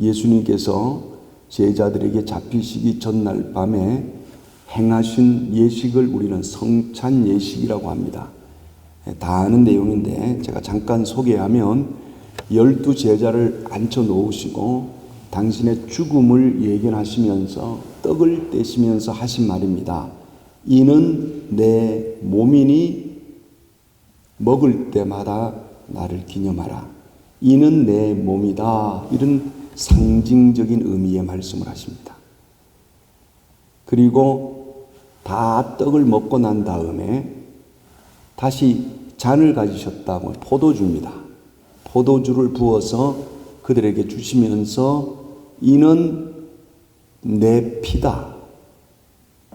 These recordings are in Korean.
예수님께서 제자들에게 잡히시기 전날 밤에 행하신 예식을 우리는 성찬 예식이라고 합니다. 다 아는 내용인데 제가 잠깐 소개하면 열두 제자를 앉혀 놓으시고 당신의 죽음을 예견하시면서 떡을 떼시면서 하신 말입니다. 이는 내 몸이니 먹을 때마다 나를 기념하라. 이는 내 몸이다. 이런 상징적인 의미의 말씀을 하십니다. 그리고 다 떡을 먹고 난 다음에 다시 잔을 가지셨다고 포도주입니다. 포도주를 부어서 그들에게 주시면서 이는 내 피다.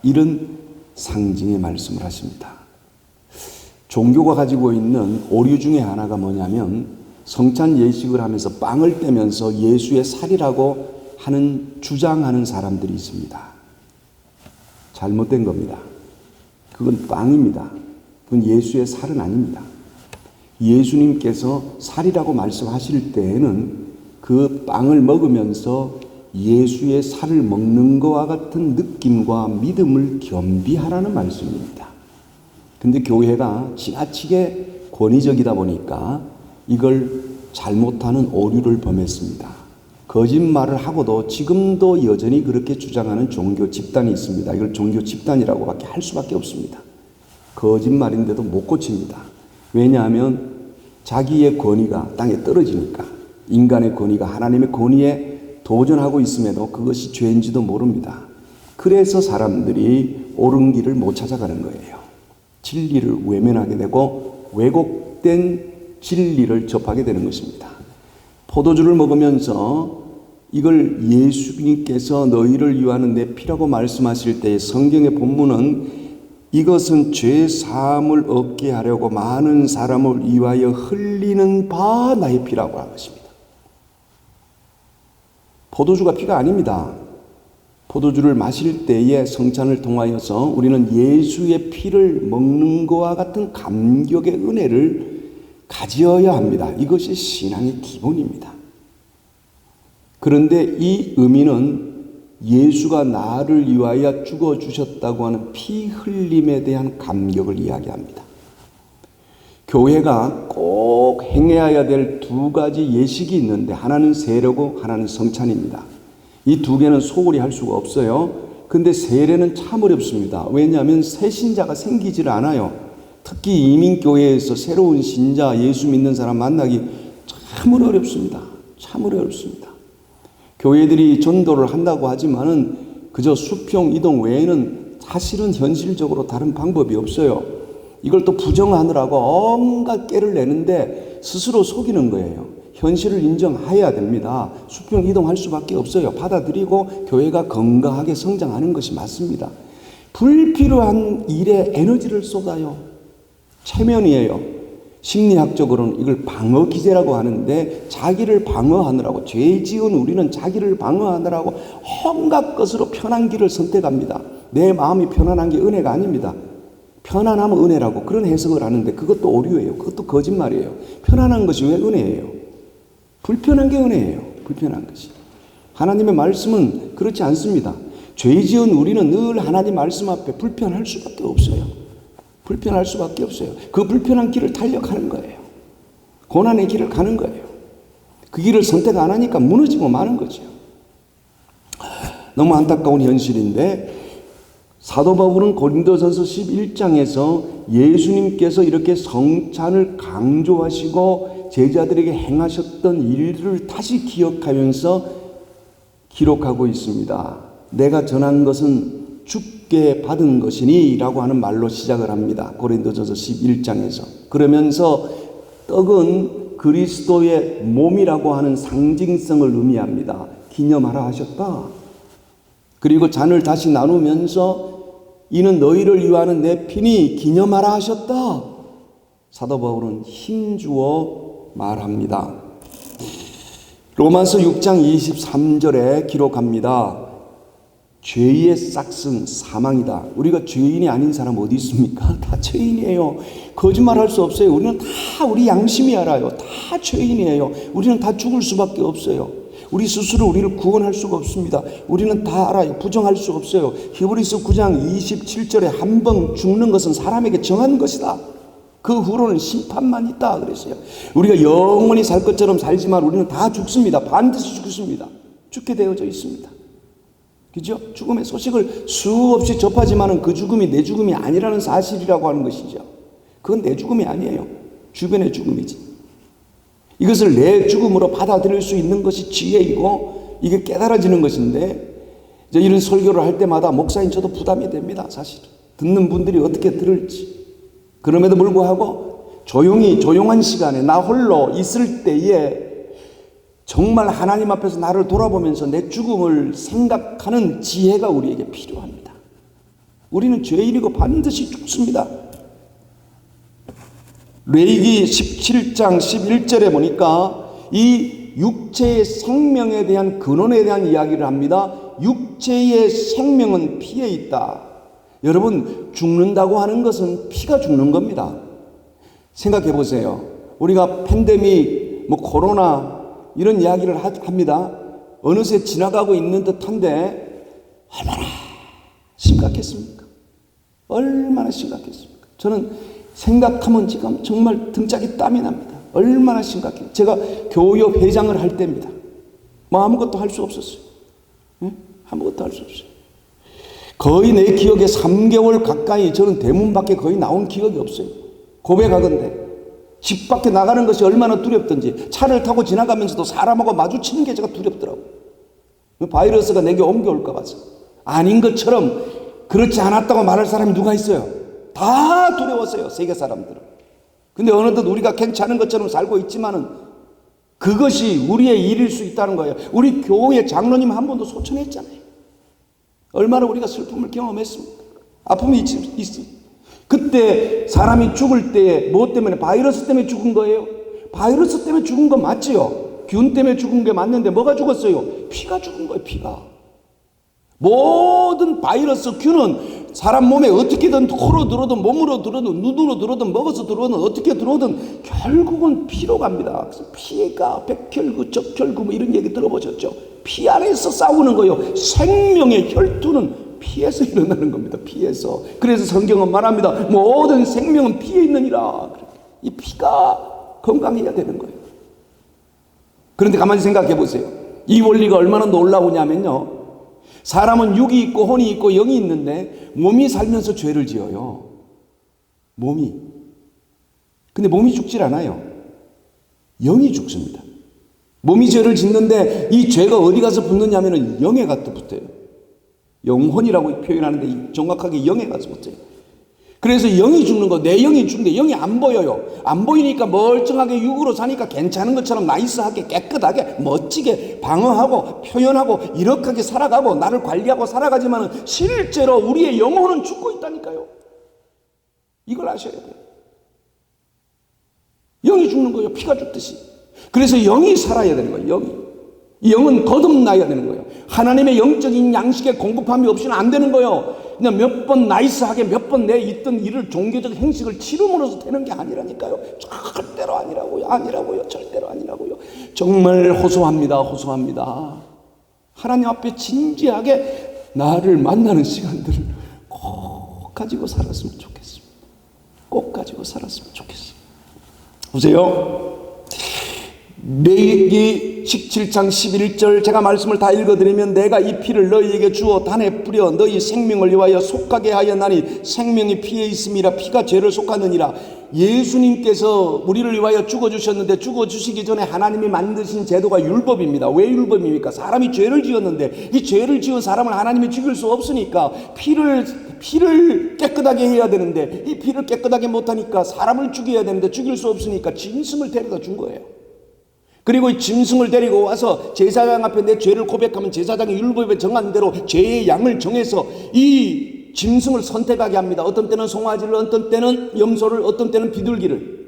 이런 상징의 말씀을 하십니다. 종교가 가지고 있는 오류 중에 하나가 뭐냐면 성찬 예식을 하면서 빵을 떼면서 예수의 살이라고 하는 주장하는 사람들이 있습니다. 잘못된 겁니다. 그건 빵입니다. 그건 예수의 살은 아닙니다. 예수님께서 살이라고 말씀하실 때에는 그 빵을 먹으면서 예수의 살을 먹는 것과 같은 느낌과 믿음을 겸비하라는 말씀입니다. 근데 교회가 지나치게 권위적이다 보니까 이걸 잘못하는 오류를 범했습니다. 거짓말을 하고도 지금도 여전히 그렇게 주장하는 종교 집단이 있습니다. 이걸 종교 집단이라고밖에 할 수밖에 없습니다. 거짓말인데도 못 고칩니다. 왜냐하면 자기의 권위가 땅에 떨어지니까 인간의 권위가 하나님의 권위에 도전하고 있음에도 그것이 죄인지도 모릅니다. 그래서 사람들이 옳은 길을 못 찾아가는 거예요. 진리를 외면하게 되고 왜곡된 진리를 접하게 되는 것입니다. 포도주를 먹으면서 이걸 예수님께서 너희를 위하는 내 피라고 말씀하실 때 성경의 본문은 이것은 죄 사함을 얻게 하려고 많은 사람을 위하여 흘리는 바 나의 피라고 하십니다. 포도주가 피가 아닙니다. 포도주를 마실 때에 성찬을 통하여서 우리는 예수의 피를 먹는 것과 같은 감격의 은혜를 가져야 합니다. 이것이 신앙의 기본입니다. 그런데 이 의미는 예수가 나를 위하여 죽어 주셨다고 하는 피 흘림에 대한 감격을 이야기합니다. 교회가 꼭 행해야 될 두 가지 예식이 있는데 하나는 세례고 하나는 성찬입니다. 이 두 개는 소홀히 할 수가 없어요. 근데 세례는 참 어렵습니다. 왜냐하면 새 신자가 생기질 않아요. 특히 이민교회에서 새로운 신자, 예수 믿는 사람 만나기 참으로 어렵습니다. 참으로 어렵습니다. 교회들이 전도를 한다고 하지만은 그저 수평 이동 외에는 사실은 현실적으로 다른 방법이 없어요. 이걸 또 부정하느라고 온갖 깨를 내는데 스스로 속이는 거예요. 현실을 인정해야 됩니다. 수평 이동할 수밖에 없어요. 받아들이고 교회가 건강하게 성장하는 것이 맞습니다. 불필요한 일에 에너지를 쏟아요. 체면이에요. 심리학적으로는 이걸 방어 기제라고 하는데 자기를 방어하느라고 죄 지은 우리는 자기를 방어하느라고 온갖 것으로 편한 길을 선택합니다. 내 마음이 편안한 게 은혜가 아닙니다. 편안하면 은혜라고 그런 해석을 하는데 그것도 오류예요. 그것도 거짓말이에요. 편안한 것이 왜 은혜예요? 불편한 게 은혜예요. 불편한 것이. 하나님의 말씀은 그렇지 않습니다. 죄 지은 우리는 늘 하나님 말씀 앞에 불편할 수밖에 없어요. 불편할 수밖에 없어요. 그 불편한 길을 탄력하는 거예요. 고난의 길을 가는 거예요. 그 길을 선택 안 하니까 무너지고 마는 거죠. 너무 안타까운 현실인데 사도 바울은 고린도전서 11장에서 예수님께서 이렇게 성찬을 강조하시고 제자들에게 행하셨던 일들을 다시 기억하면서 기록하고 있습니다. 내가 전한 것은 죽 게 받은 것이니 라고 하는 말로 시작을 합니다. 고린도전서 11장에서. 그러면서 떡은 그리스도의 몸이라고 하는 상징성을 의미합니다. 기념하라 하셨다. 그리고 잔을 다시 나누면서 이는 너희를 위하는 내 피니 기념하라 하셨다. 사도 바울은 힘주어 말합니다. 로마서 6장 23절에 기록합니다. 죄의 싹은 사망이다. 우리가 죄인이 아닌 사람 어디 있습니까? 다 죄인이에요. 거짓말 할 수 없어요. 우리는 다 우리 양심이 알아요. 다 죄인이에요. 우리는 다 죽을 수밖에 없어요. 우리 스스로 우리를 구원할 수가 없습니다. 우리는 다 알아요. 부정할 수 없어요. 히브리서 9장 27절에 한 번 죽는 것은 사람에게 정한 것이다. 그 후로는 심판만 있다 그랬어요. 우리가 영원히 살 것처럼 살지만 우리는 다 죽습니다. 반드시 죽습니다. 죽게 되어져 있습니다. 그죠? 죽음의 소식을 수없이 접하지만은 그 죽음이 내 죽음이 아니라는 사실이라고 하는 것이죠. 그건 내 죽음이 아니에요. 주변의 죽음이지. 이것을 내 죽음으로 받아들일 수 있는 것이 지혜이고 이게 깨달아지는 것인데 이제 이런 설교를 할 때마다 목사인 저도 부담이 됩니다. 사실 듣는 분들이 어떻게 들을지 그럼에도 불구하고 조용히 조용한 시간에 나 홀로 있을 때에 정말 하나님 앞에서 나를 돌아보면서 내 죽음을 생각하는 지혜가 우리에게 필요합니다. 우리는 죄인이고 반드시 죽습니다. 레이기 17장 11절에 보니까 이 육체의 생명에 대한 근원에 대한 이야기를 합니다. 육체의 생명은 피에 있다. 여러분, 죽는다고 하는 것은 피가 죽는 겁니다. 생각해 보세요. 우리가 팬데믹, 뭐 코로나 이런 이야기를 하- 합니다. 어느새 지나가고 있는 듯한데 얼마나 심각했습니까? 얼마나 심각했습니까? 저는 생각하면 지금 정말 등짝이 땀이 납니다. 얼마나 심각해요. 제가 교육 회장을 할 때입니다. 뭐 아무것도 할 수 없었어요. 예? 아무것도 할 수 없어요. 거의 내 기억에 3개월 가까이 저는 대문 밖에 거의 나온 기억이 없어요. 고백하건대. 집 밖에 나가는 것이 얼마나 두렵던지 차를 타고 지나가면서도 사람하고 마주치는 게 제가 두렵더라고요. 바이러스가 내게 옮겨올까 봐서. 아닌 것처럼 그렇지 않았다고 말할 사람이 누가 있어요? 다 두려웠어요. 세계 사람들은. 근데 어느덧 우리가 괜찮은 것처럼 살고 있지만은 그것이 우리의 일일 수 있다는 거예요. 우리 교회 장로님 한 번도 소천했잖아요. 얼마나 우리가 슬픔을 경험했습니까? 아픔이 있, 있, 그때 사람이 죽을 때 무엇 때문에 바이러스 때문에 죽은 거예요? 바이러스 때문에 죽은 거 맞지요? 균 때문에 죽은 게 맞는데 뭐가 죽었어요? 피가 죽은 거예요, 피가. 모든 바이러스 균은 사람 몸에 어떻게든 코로 들어오든 몸으로 들어오든 눈으로 들어오든 먹어서 들어오든 어떻게 들어오든 결국은 피로 갑니다. 그래서 피가 백혈구, 적혈구 뭐 이런 얘기 들어보셨죠? 피 안에서 싸우는 거요. 생명의 혈투는 피에서 일어나는 겁니다. 피에서. 그래서 성경은 말합니다. 모든 생명은 피에 있느니라. 이 피가 건강해야 되는 거예요. 그런데 가만히 생각해 보세요. 이 원리가 얼마나 놀라우냐면요. 사람은 육이 있고 혼이 있고 영이 있는데 몸이 살면서 죄를 지어요. 몸이. 근데 몸이 죽질 않아요. 영이 죽습니다. 몸이 죄를 짓는데 이 죄가 어디 가서 붙느냐면은 영에 가서 붙어요. 영혼이라고 표현하는데 정확하게 영에 가서 붙어요. 그래서 영이 죽는 거, 내 영이 죽는데 영이 안 보여요. 안 보이니까 멀쩡하게 육으로 사니까 괜찮은 것처럼 나이스하게 깨끗하게 멋지게 방어하고 표현하고 이렇게 살아가고 나를 관리하고 살아가지만 실제로 우리의 영혼은 죽고 있다니까요. 이걸 아셔야 돼요. 영이 죽는 거예요. 피가 죽듯이. 그래서 영이 살아야 되는 거예요. 영이. 이 영은 거듭나야 되는 거예요. 하나님의 영적인 양식의 공급함이 없이는 안 되는 거예요. 그냥 몇 번 나이스하게 몇 번 내 있던 일을 종교적 행식을 치름으로써 되는 게 아니라니까요. 절대로 아니라고요. 아니라고요. 절대로 아니라고요. 정말 호소합니다. 호소합니다. 하나님 앞에 진지하게 나를 만나는 시간들을 꼭 가지고 살았으면 좋겠습니다. 꼭 가지고 살았으면 좋겠습니다. 보세요. 레기 17장 11절 제가 말씀을 다 읽어드리면 내가 이 피를 너희에게 주어 단에 뿌려 너희 생명을 위하여 속하게 하였나니 생명이 피에 있음이라 피가 죄를 속하느니라. 예수님께서 우리를 위하여 죽어주셨는데 죽어주시기 전에 하나님이 만드신 제도가 율법입니다. 왜 율법입니까? 사람이 죄를 지었는데 이 죄를 지은 사람을 하나님이 죽일 수 없으니까 피를 피를 깨끗하게 해야 되는데 이 피를 깨끗하게 못하니까 사람을 죽여야 되는데 죽일 수 없으니까 짐승을 데려다 준 거예요 그리고 이 짐승을 데리고 와서 제사장 앞에 내 죄를 고백하면 제사장이 율법에 정한 대로 죄의 양을 정해서 이 짐승을 선택하게 합니다. 어떤 때는 송아지를, 어떤 때는 염소를, 어떤 때는 비둘기를.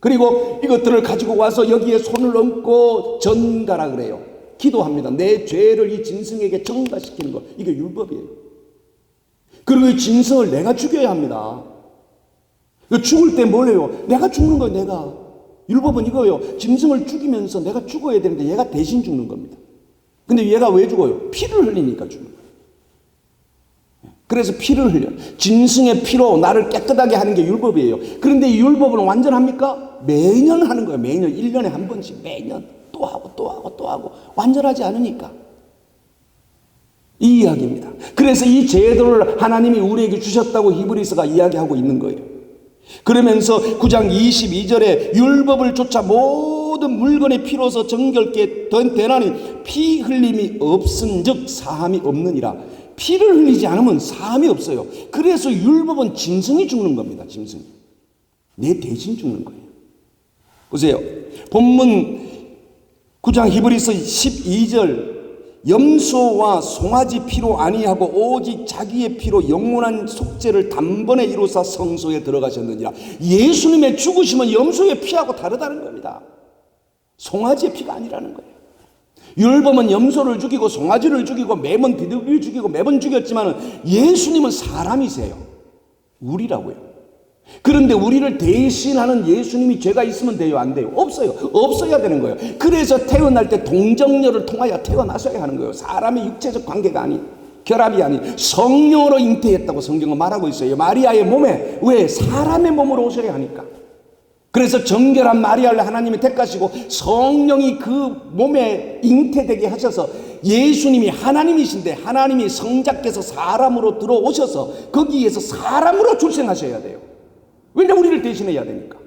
그리고 이것들을 가지고 와서 여기에 손을 얹고 전가라 그래요. 기도합니다. 내 죄를 이 짐승에게 전가시키는 것. 이게 율법이에요. 그리고 이 짐승을 내가 죽여야 합니다. 죽을 때 뭘 해요? 내가 죽는 거예요, 내가. 율법은 이거예요. 짐승을 죽이면서 내가 죽어야 되는데 얘가 대신 죽는 겁니다. 근데 얘가 왜 죽어요? 피를 흘리니까 죽는 거예요. 그래서 피를 흘려. 짐승의 피로 나를 깨끗하게 하는 게 율법이에요. 그런데 이 율법은 완전합니까? 매년 하는 거예요. 매년. 1년에 한 번씩. 매년. 또 하고 또 하고 또 하고. 완전하지 않으니까. 이 이야기입니다. 그래서 이 제도를 하나님이 우리에게 주셨다고 히브리서가 이야기하고 있는 거예요. 그러면서 9장 22절에 율법을 쫓아 모든 물건의 피로서 정결케 된 되나니 피 흘림이 없은 즉 사함이 없느니라. 피를 흘리지 않으면 사함이 없어요. 그래서 율법은 짐승이 죽는 겁니다. 짐승. 내 대신 죽는 거예요. 보세요. 본문 9장 히브리서 12절 염소와 송아지 피로 아니하고 오직 자기의 피로 영원한 속죄를 단번에 이루사 성소에 들어가셨느니라. 예수님의 죽으심은 염소의 피하고 다르다는 겁니다. 송아지의 피가 아니라는 거예요. 율법은 염소를 죽이고 송아지를 죽이고 매번 비둘기를 죽이고 매번 죽였지만 예수님은 사람이세요. 우리라고요. 그런데 우리를 대신하는 예수님이 죄가 있으면 돼요? 안 돼요? 없어요. 없어야 되는 거예요. 그래서 태어날 때 동정녀를 통하여 태어나셔야 하는 거예요. 사람의 육체적 관계가 아닌 결합이 아닌 성령으로 잉태했다고 성경은 말하고 있어요. 마리아의 몸에 왜 사람의 몸으로 오셔야 하니까. 그래서 정결한 마리아를 하나님이 택하시고 성령이 그 몸에 잉태되게 하셔서 예수님이 하나님이신데 하나님이 성자께서 사람으로 들어오셔서 거기에서 사람으로 출생하셔야 돼요. 왜냐 우리를 대신해야 되니까.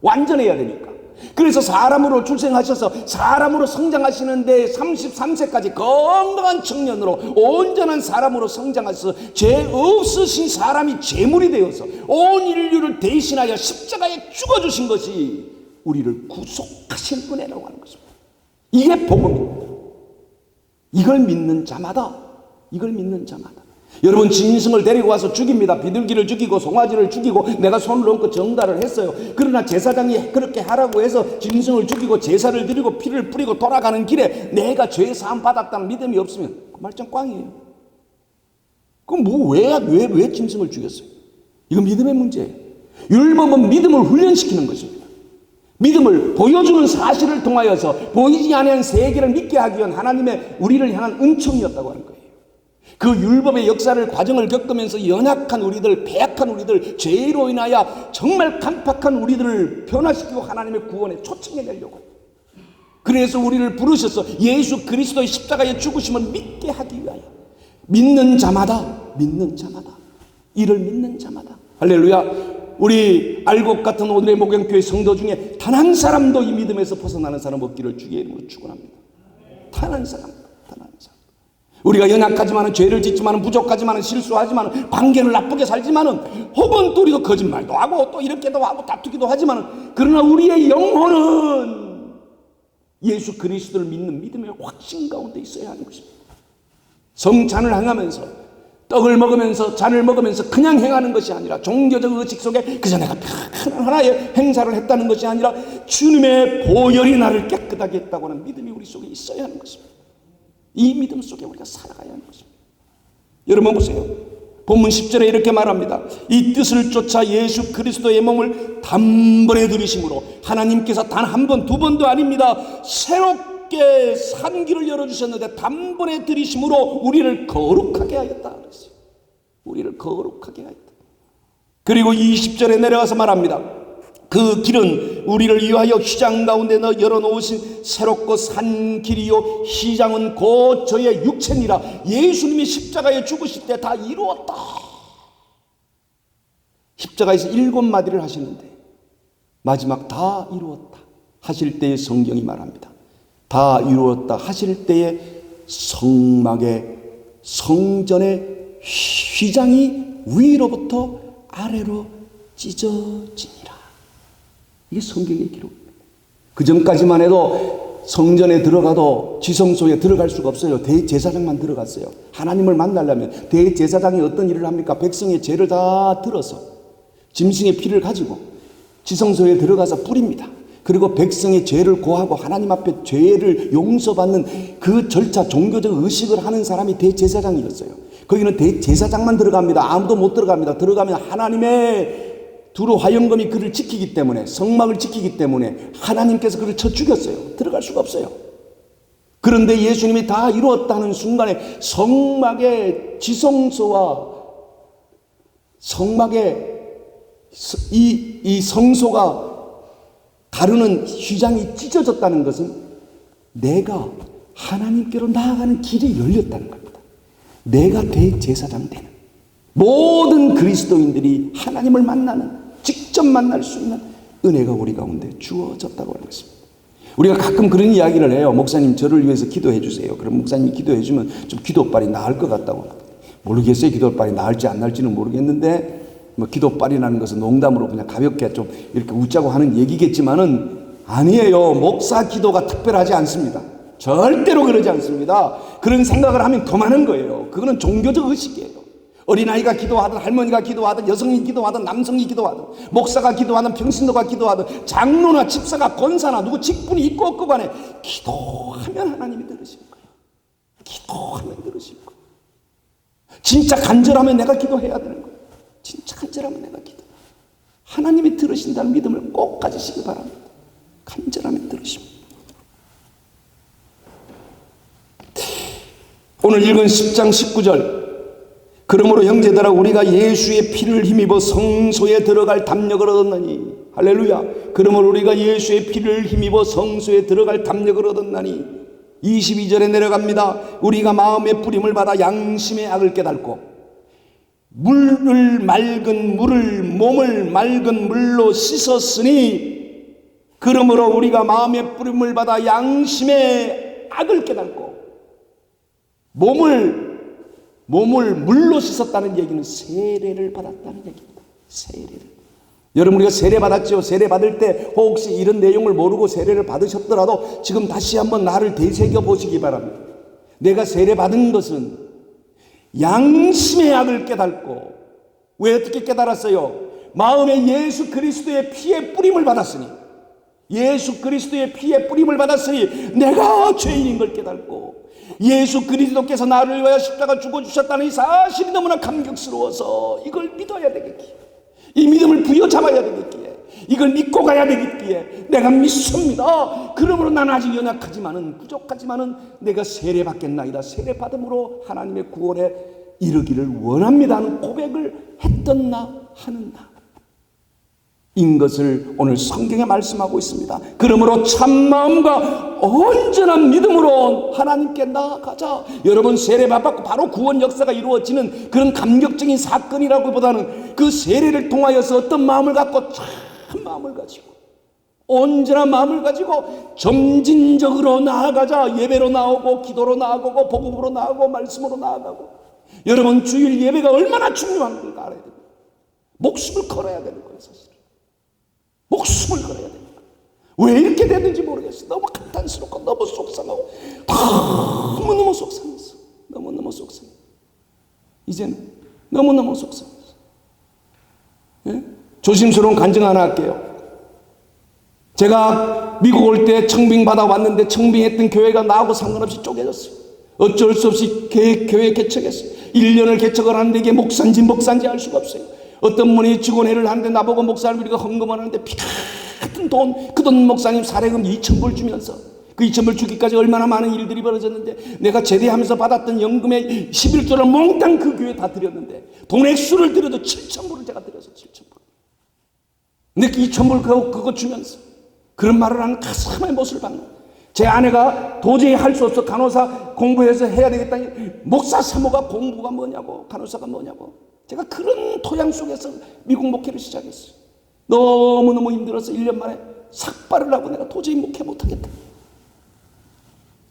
완전해야 되니까. 그래서 사람으로 출생하셔서 사람으로 성장하시는데 33세까지 건강한 청년으로 온전한 사람으로 성장하셔서 죄 없으신 사람이 제물이 되어서 온 인류를 대신하여 십자가에 죽어주신 것이 우리를 구속하신 은혜라고 하는 것입니다. 이게 복음입니다. 이걸 믿는 자마다 이걸 믿는 자마다 여러분 짐승을 데리고 와서 죽입니다. 비둘기를 죽이고 송아지를 죽이고 내가 손을 얹고 정달을 했어요. 그러나 제사장이 그렇게 하라고 해서 짐승을 죽이고 제사를 드리고 피를 뿌리고 돌아가는 길에 내가 죄 사함 받았다는 믿음이 없으면 그 말짱 꽝이에요. 그럼 뭐왜왜왜 왜 짐승을 죽였어요? 이건 믿음의 문제예요. 율법은 믿음을 훈련시키는 것입니다. 믿음을 보여주는 사실을 통하여서 보이지 않은 세계를 믿게 하기 위한 하나님의 우리를 향한 은총이었다고 하는 거예요. 그 율법의 역사를 과정을 겪으면서 연약한 우리들, 배약한 우리들, 죄로 인하여 정말 간팍한 우리들을 변화시키고 하나님의 구원에 초청해 내려고. 그래서 우리를 부르셔서 예수 그리스도의 십자가의 죽으심을 믿게 하기 위하여 믿는 자마다 믿는 자마다 이를 믿는 자마다 할렐루야. 우리 알곡 같은 오늘의 목양교회 성도 중에 단 한 사람도 이 믿음에서 벗어나는 사람 없기를 주의 이름으로 축원합니다. 단 한 사람. 우리가 연약하지만은 죄를 짓지만은 부족하지만은 실수하지만은 관계를 나쁘게 살지만은 혹은 또 우리도 거짓말도 하고 또 이렇게도 하고 다투기도 하지만은 그러나 우리의 영혼은 예수 그리스도를 믿는 믿음의 확신 가운데 있어야 하는 것입니다. 성찬을 행하면서 떡을 먹으면서 잔을 먹으면서 그냥 행하는 것이 아니라 종교적 의식 속에 그저 내가 큰 하나의 행사를 했다는 것이 아니라 주님의 보혈이 나를 깨끗하게 했다고 하는 믿음이 우리 속에 있어야 하는 것입니다. 이 믿음 속에 우리가 살아가야 하는 것입니다. 여러분 보세요. 본문 10절에 이렇게 말합니다. 이 뜻을 쫓아 예수 그리스도의 몸을 단번에 들이심으로 하나님께서 단 한 번, 두 번도 아닙니다. 새롭게 산 길을 열어주셨는데 단번에 들이심으로 우리를 거룩하게 하였다. 그랬어요. 우리를 거룩하게 하였다. 그리고 20절에 내려가서 말합니다. 그 길은 우리를 위하여 휘장 가운데 넣어 열어놓으신 새롭고 산 길이요. 휘장은 곧 저의 육체니라. 예수님이 십자가에 죽으실 때 다 이루었다. 십자가에서 일곱 마디를 하시는데 마지막 다 이루었다 하실 때에 성경이 말합니다. 다 이루었다 하실 때에 성막의 성전의 휘장이 위로부터 아래로 찢어지니라 이게 성경의 기록입니다. 그 전까지만 해도 성전에 들어가도 지성소에 들어갈 수가 없어요. 대제사장만 들어갔어요. 하나님을 만나려면 대제사장이 어떤 일을 합니까? 백성의 죄를 다 들어서 짐승의 피를 가지고 지성소에 들어가서 뿌립니다. 그리고 백성의 죄를 고하고 하나님 앞에 죄를 용서받는 그 절차, 종교적 의식을 하는 사람이 대제사장이었어요. 거기는 대제사장만 들어갑니다. 아무도 못 들어갑니다. 들어가면 하나님의 두루 화영검이 그를 지키기 때문에 성막을 지키기 때문에 하나님께서 그를 쳐 죽였어요. 들어갈 수가 없어요. 그런데 예수님이 다 이루었다는 순간에 성막의 지성소와 성막의 이, 이 성소가 가르는 휘장이 찢어졌다는 것은 내가 하나님께로 나아가는 길이 열렸다는 겁니다. 내가 대제사장 되는 모든 그리스도인들이 하나님을 만나는 직접 만날 수 있는 은혜가 우리 가운데 주어졌다고 하는 것입니다. 우리가 가끔 그런 이야기를 해요. 목사님 저를 위해서 기도해 주세요. 그럼 목사님이 기도해 주면 좀 기도빨이 나을 것 같다고. 모르겠어요. 기도빨이 나을지 안 나을지는 모르겠는데 뭐 기도빨이라는 것은 농담으로 그냥 가볍게 좀 이렇게 웃자고 하는 얘기겠지만은 아니에요. 목사 기도가 특별하지 않습니다. 절대로 그러지 않습니다. 그런 생각을 하면 더 많은 거예요. 그거는 종교적 의식이에요. 어린아이가 기도하든 할머니가 기도하든 여성이 기도하든 남성이 기도하든 목사가 기도하든 평신도가 기도하든 장로나 집사가 권사나 누구 직분이 있고 없고 간에 기도하면 하나님이 들으실 거예요. 기도하면 들으실 거예요. 진짜 간절하면 내가 기도해야 되는 거예요. 진짜 간절하면 내가 기도. 하나님이 들으신다는 믿음을 꼭 가지시기 바랍니다. 간절하면 들으십니다. 오늘 읽은 10장 19절 그러므로 형제들아 우리가 예수의 피를 힘입어 성소에 들어갈 담력을 얻었나니 할렐루야. 그러므로 우리가 예수의 피를 힘입어 성소에 들어갈 담력을 얻었나니 22절에 내려갑니다. 우리가 마음의 뿌림을 받아 양심의 악을 깨닫고 물을 맑은 물을 몸을 맑은 물로 씻었으니 그러므로 우리가 마음의 뿌림을 받아 양심의 악을 깨닫고 몸을 몸을 물로 씻었다는 얘기는 세례를 받았다는 얘기입니다. 세례를. 여러분 우리가 세례 받았죠. 세례 받을 때 혹시 이런 내용을 모르고 세례를 받으셨더라도 지금 다시 한번 나를 되새겨 보시기 바랍니다. 내가 세례 받은 것은 양심의 악을 깨닫고 왜 어떻게 깨달았어요? 마음에 예수 그리스도의 피의 뿌림을 받았으니 예수 그리스도의 피의 뿌림을 받았으니 내가 죄인인 걸 깨닫고 예수 그리스도께서 나를 위하여 십자가 죽어 주셨다는 이 사실이 너무나 감격스러워서 이걸 믿어야 되겠기에 이 믿음을 부여잡아야 되겠기에 이걸 믿고 가야 되겠기에 내가 믿습니다. 그러므로 나는 아직 연약하지만은 부족하지만은 내가 세례 받겠나이다. 세례 받음으로 하나님의 구원에 이르기를 원합니다. 하는 고백을 했던 나 하는 나. 인 것을 오늘 성경에 말씀하고 있습니다. 그러므로 참마음과 온전한 믿음으로 하나님께 나아가자. 여러분 세례 받고 바로 구원 역사가 이루어지는 그런 감격적인 사건이라고보다는 그 세례를 통하여서 어떤 마음을 갖고 참 마음을 가지고 온전한 마음을 가지고 점진적으로 나아가자. 예배로 나오고 기도로 나아가고 복음으로 나아가고 말씀으로 나아가고 여러분 주일 예배가 얼마나 중요한 걸 알아야 됩니다. 목숨을 걸어야 되는 거예요, 사실. 목숨을 걸어야 됩니다. 왜 이렇게 됐는지 모르겠어. 너무 감탄스럽고 너무 속상하고 너무너무 속상했어. 너무너무 속상해. 이제는 너무너무 속상했어. 예? 조심스러운 간증 하나 할게요. 제가 미국 올 때 청빙 받아 왔는데 청빙했던 교회가 나하고 상관없이 쪼개졌어요. 어쩔 수 없이 교회, 교회 개척했어요. 1년을 개척을 하는데 이게 목사인지 목사인지 알 수가 없어요. 어떤 분이 직원회를 하는데 나보고 목사를 우리가 헌금을 하는데 피 같은 돈, 그 돈 목사님 사례금 2천불 주면서 그 2천불 주기까지 얼마나 많은 일들이 벌어졌는데 내가 제대하면서 받았던 연금의 11조를 몽땅 그 교회 다 드렸는데 돈 액수를 드려도 7천불을 제가 드려서 7천불. 근데 그 2천불 그거, 그거 주면서 그런 말을 하는 가슴의 못을 받는 제 아내가 도저히 할 수 없어 간호사 공부해서 해야 되겠다니 목사 사모가 공부가 뭐냐고 간호사가 뭐냐고 제가 그런 토양 속에서 미국 목회를 시작했어요. 너무너무 힘들어서 1년 만에 삭발을 하고 내가 도저히 목회 못하겠다.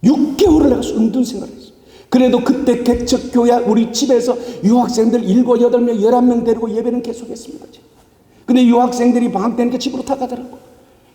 6개월을 내가 은둔 생활을 했어요. 그래도 그때 개척교회 우리 집에서 유학생들 7, 8명, 11명 데리고 예배는 계속했습니다. 근데 유학생들이 방학 때니까 집으로 다 가더라고.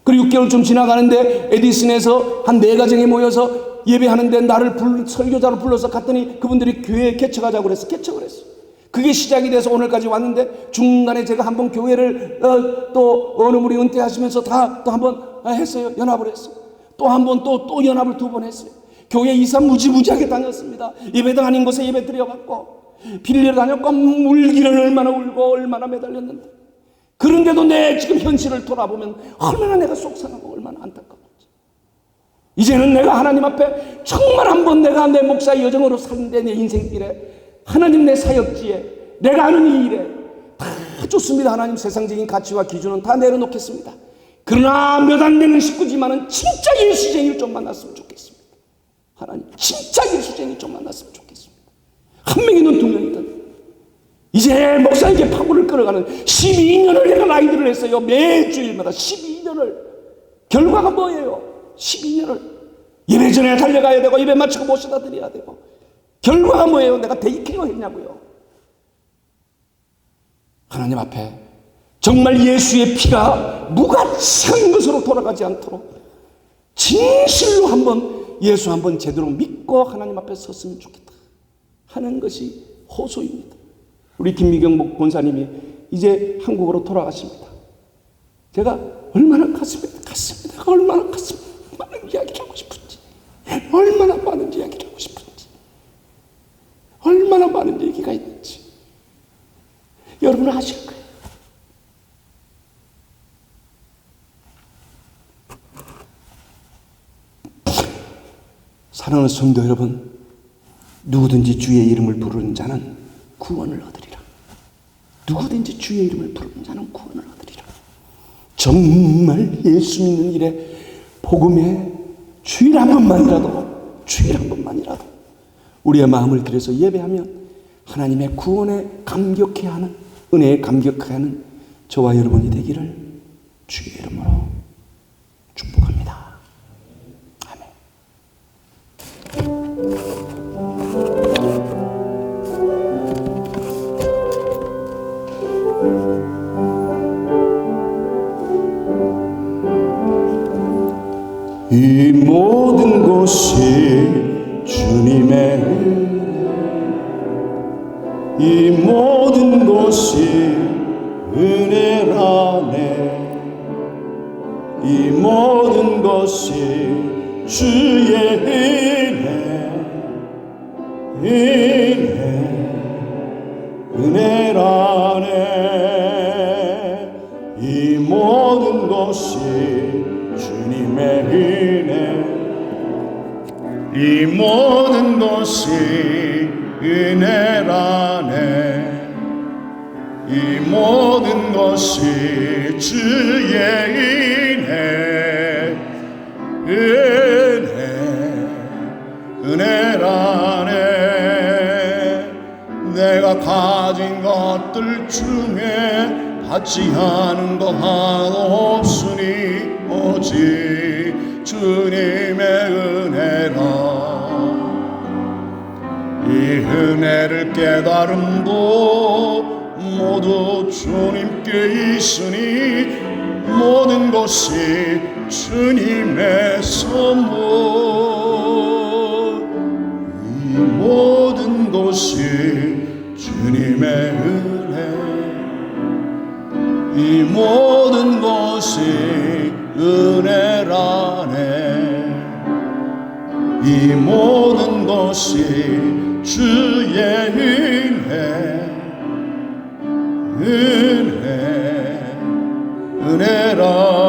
그리고 6개월 좀 지나가는데 에디슨에서 한 네 가정이 모여서 예배하는데 나를 불, 설교자로 불러서 갔더니 그분들이 교회 개척하자고 그래서 개척을 했어. 그게 시작이 돼서 오늘까지 왔는데 중간에 제가 한번 교회를 어, 또 어느 분이 은퇴하시면서 다 또 한번 했어요. 연합을 했어요. 또 한 번 또또 연합을 두 번 했어요. 교회 이사 무지무지하게 다녔습니다. 예배당 아닌 곳에 예배 드려봤고 빌리러 다녔고 물기를 얼마나 울고 얼마나 매달렸는데 그런데도 내 지금 현실을 돌아보면 얼마나 내가 속상하고 얼마나 안타까운지. 이제는 내가 하나님 앞에 정말 한번 내가 내 목사 여정으로 사는데 내 인생길에 하나님 내 사역지에 내가 하는 이 일에 다 좋습니다. 하나님 세상적인 가치와 기준은 다 내려놓겠습니다. 그러나 몇 안 되는 식구지만은 진짜 예수쟁이를 좀 만났으면 좋겠습니다. 하나님 진짜 예수쟁이 좀 만났으면 좋겠습니다. 한 명이든 두 명이든 이제 목사에게 파고를 끌어가는 12년을 내가 라이드를 했어요. 매주일마다 12년을 결과가 뭐예요? 12년을 예배 전에 달려가야 되고 예배 마치고 모셔다 드려야 되고 결과가 뭐예요? 내가 데이케어 했냐고요. 하나님 앞에 정말 예수의 피가 무가치한 것으로 돌아가지 않도록 진실로 한번 예수 한번 제대로 믿고 하나님 앞에 섰으면 좋겠다 하는 것이 호소입니다. 우리 김미경 목 본사님이 이제 한국으로 돌아가십니다. 제가 얼마나 가슴에 가슴에다가 얼마나 가슴 많은 이야기를 하고 싶은지 얼마나 많은 이야기를 얼마나 많은 얘기가 있는지 여러분은 아실 거예요. 사랑하는 성도 여러분, 누구든지 주의 이름을 부르는 자는 구원을 얻으리라. 누구든지 주의 이름을 부르는 자는 구원을 얻으리라. 정말 예수 믿는 일에 복음에 주일 한 번만이라도 주일 한 번만이라도 우리의 마음을 들여서 예배하면 하나님의 구원에 감격해야 하는 은혜에 감격해야 하는 저와 여러분이 되기를 주의 이름으로 축복합니다. 은혜라네 이 모든 것이 주님의 은혜. 이 모든 것이 은혜라네 이 모든 것이 주의 은혜. 은혜. 은혜라네 내가 가진 것들 중에 받지 않은 것 하나 없으니 오직 주님의 은혜라. 이 은혜를 깨달음도 모두 주님께 있으니 모든 것이 주님의 선물. 이 모든 것이 주님의 은혜. 이 모든 것이 은혜라네. 이 모든 것이 주의 은혜 은혜 은혜라네